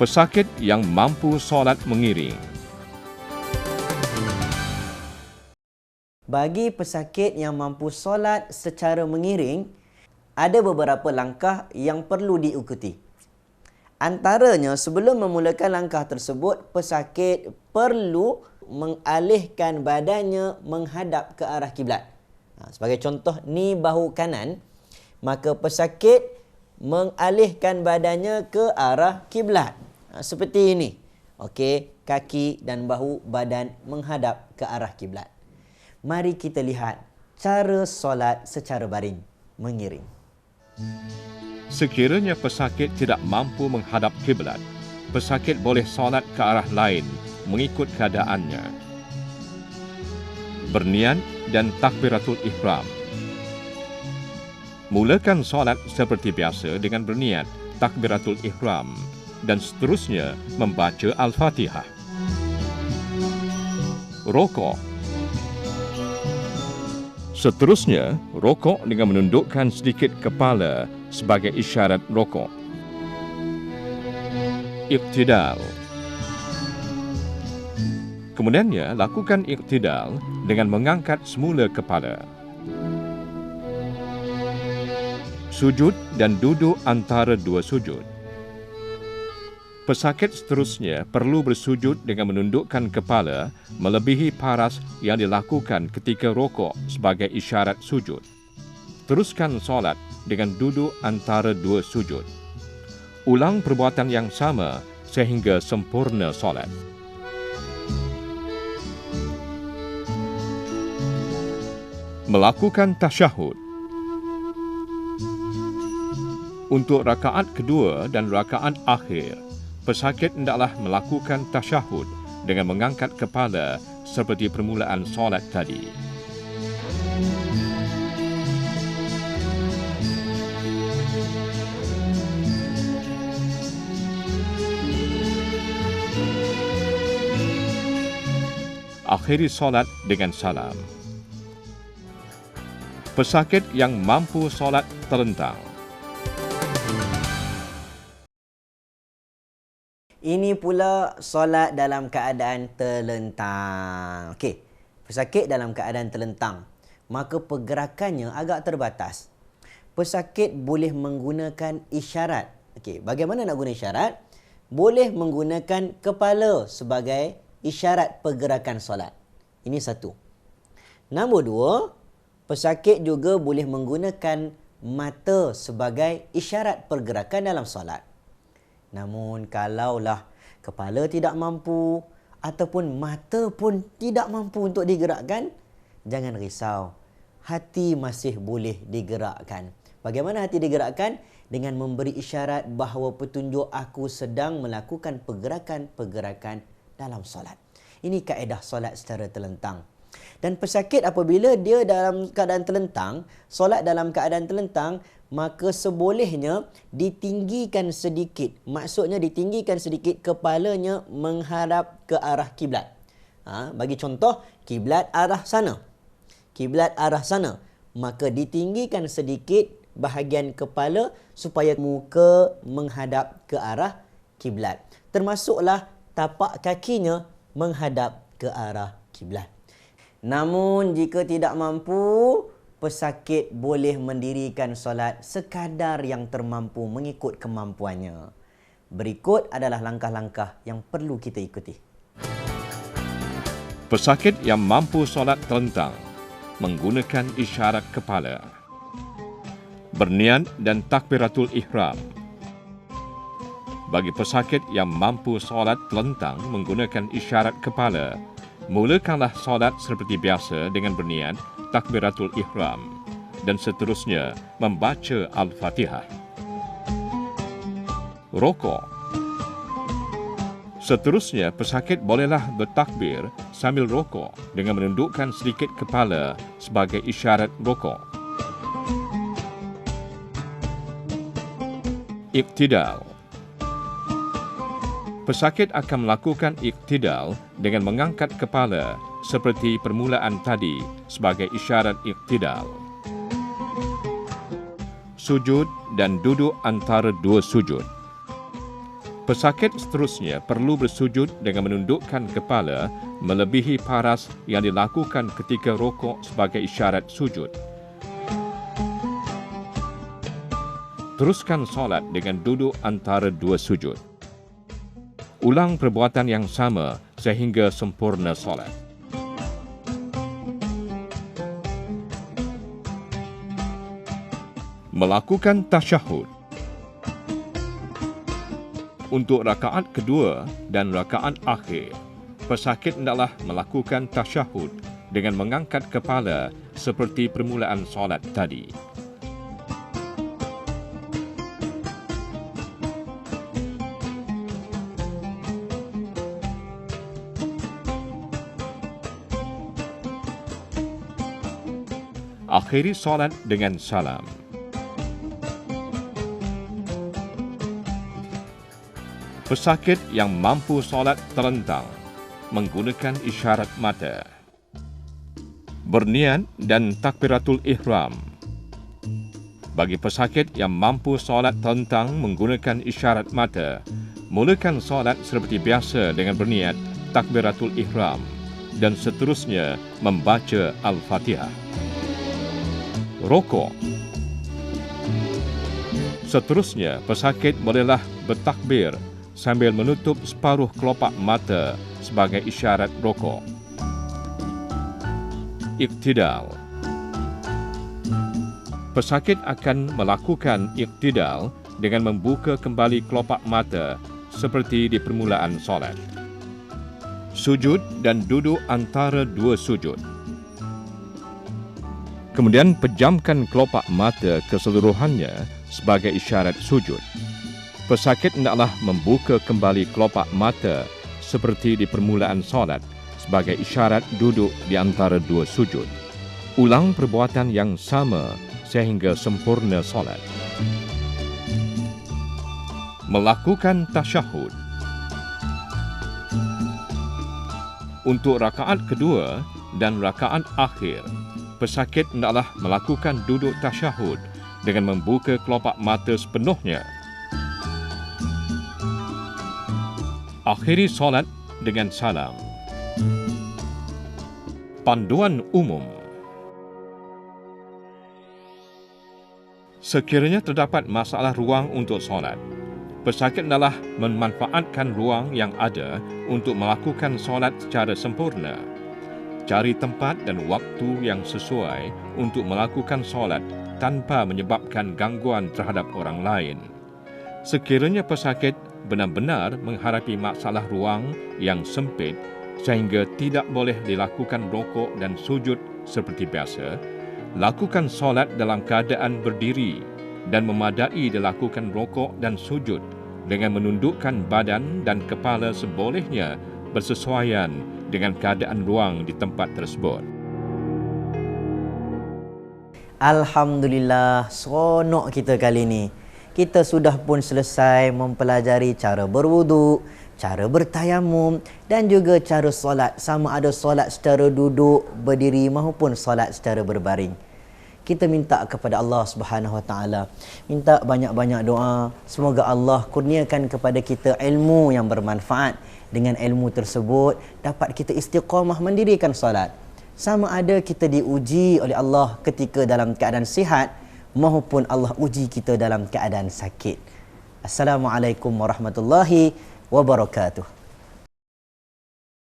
Pesakit yang mampu solat mengiring. Bagi pesakit yang mampu solat secara mengiring, ada beberapa langkah yang perlu diikuti. Antaranya, sebelum memulakan langkah tersebut, pesakit perlu mengalihkan badannya menghadap ke arah kiblat. Ha, sebagai contoh, ni bahu kanan, maka pesakit mengalihkan badannya ke arah kiblat. Ha, seperti ini. Okey, kaki dan bahu badan menghadap ke arah kiblat mari kita lihat cara solat secara baring, mengiring. Sekiranya pesakit tidak mampu menghadap kiblat, pesakit boleh solat ke arah lain mengikut keadaannya. Berniat dan takbiratul ihram. Mulakan solat seperti biasa dengan berniat takbiratul ihram dan seterusnya membaca Al-Fatihah. Rokok Seterusnya, rokok dengan menundukkan sedikit kepala sebagai isyarat rokok. Iqtidal Kemudiannya, lakukan iqtidal dengan mengangkat semula kepala. Sujud dan duduk antara dua sujud. Pesakit seterusnya perlu bersujud dengan menundukkan kepala melebihi paras yang dilakukan ketika rokok sebagai isyarat sujud. Teruskan solat dengan duduk antara dua sujud. Ulang perbuatan yang sama sehingga sempurna solat. Melakukan tasyahud Untuk rakaat kedua dan rakaat akhir, pesakit hendaklah melakukan tasyahud dengan mengangkat kepala seperti permulaan solat tadi. Akhiri solat dengan salam. Pesakit yang mampu solat terentang Ini pula solat dalam keadaan terlentang. Okey. Pesakit dalam keadaan terlentang, maka pergerakannya agak terbatas. Pesakit boleh menggunakan isyarat. Okey, bagaimana nak guna isyarat? Boleh menggunakan kepala sebagai isyarat pergerakan solat. Ini satu. Nombor dua, pesakit juga boleh menggunakan mata sebagai isyarat pergerakan dalam solat. Namun kalaulah kepala tidak mampu ataupun mata pun tidak mampu untuk digerakkan, jangan risau. Hati masih boleh digerakkan. Bagaimana hati digerakkan? Dengan memberi isyarat bahawa petunjuk aku sedang melakukan pergerakan-pergerakan dalam solat. Ini kaedah solat secara terlentang. Dan pesakit apabila dia dalam keadaan terlentang, solat dalam keadaan terlentang, maka sebolehnya ditinggikan sedikit. Maksudnya ditinggikan sedikit kepalanya menghadap ke arah kiblat. Ha, bagi contoh, kiblat arah sana. Kiblat arah sana. Maka ditinggikan sedikit bahagian kepala supaya muka menghadap ke arah kiblat. Termasuklah tapak kakinya menghadap ke arah kiblat. Namun jika tidak mampu, pesakit boleh mendirikan solat sekadar yang termampu mengikut kemampuannya. Berikut adalah langkah-langkah yang perlu kita ikuti. Pesakit yang mampu solat terentang menggunakan isyarat kepala. Berniat dan takbiratul ihram. Bagi pesakit yang mampu solat terentang menggunakan isyarat kepala, mulakanlah solat seperti biasa dengan berniat takbiratul ihram dan seterusnya membaca al-Fatihah. Rokok Seterusnya, pesakit bolehlah bertakbir sambil rokok dengan menundukkan sedikit kepala sebagai isyarat rokok. Iktidal Pesakit akan melakukan iktidal dengan mengangkat kepala seperti permulaan tadi sebagai isyarat iktidal. Sujud dan duduk antara dua sujud. Pesakit seterusnya perlu bersujud dengan menundukkan kepala melebihi paras yang dilakukan ketika rokok sebagai isyarat sujud. Teruskan solat dengan duduk antara dua sujud. Ulang perbuatan yang sama sehingga sempurna solat. Melakukan tasyahud untuk rakaat kedua dan rakaat akhir, pesakit hendaklah melakukan tasyahud dengan mengangkat kepala seperti permulaan solat tadi. Akhiri solat dengan salam. Pesakit yang mampu solat terentang menggunakan isyarat mata. Berniat dan takbiratul ihram. Bagi pesakit yang mampu solat terentang menggunakan isyarat mata, mulakan solat seperti biasa dengan berniat takbiratul ihram dan seterusnya membaca Al-Fatihah. Rokok Seterusnya, pesakit bolehlah bertakbir sambil menutup separuh kelopak mata sebagai isyarat rokok. Iktidal Pesakit akan melakukan iktidal dengan membuka kembali kelopak mata seperti di permulaan solat. Sujud dan duduk antara dua sujud. Kemudian pejamkan kelopak mata keseluruhannya sebagai isyarat sujud pesakit hendaklah membuka kembali kelopak mata seperti di permulaan solat sebagai isyarat duduk di antara dua sujud. Ulang perbuatan yang sama sehingga sempurna solat. Melakukan tasyahud. Untuk rakaat kedua dan rakaat akhir, pesakit hendaklah melakukan duduk tasyahud dengan membuka kelopak mata sepenuhnya Akhiri solat dengan salam. Panduan umum Sekiranya terdapat masalah ruang untuk solat, pesakit adalah memanfaatkan ruang yang ada untuk melakukan solat secara sempurna. Cari tempat dan waktu yang sesuai untuk melakukan solat tanpa menyebabkan gangguan terhadap orang lain. Sekiranya pesakit benar-benar menghadapi masalah ruang yang sempit sehingga tidak boleh dilakukan rokok dan sujud seperti biasa, lakukan solat dalam keadaan berdiri dan memadai dilakukan rokok dan sujud dengan menundukkan badan dan kepala sebolehnya bersesuaian dengan keadaan ruang di tempat tersebut. Alhamdulillah, seronok kita kali ini kita sudah pun selesai mempelajari cara berwuduk, cara bertayamum dan juga cara solat sama ada solat secara duduk, berdiri maupun solat secara berbaring. Kita minta kepada Allah Subhanahu Wa Taala, minta banyak-banyak doa, semoga Allah kurniakan kepada kita ilmu yang bermanfaat. Dengan ilmu tersebut dapat kita istiqamah mendirikan solat. Sama ada kita diuji oleh Allah ketika dalam keadaan sihat maupun Allah uji kita dalam keadaan sakit. Assalamualaikum warahmatullahi wabarakatuh.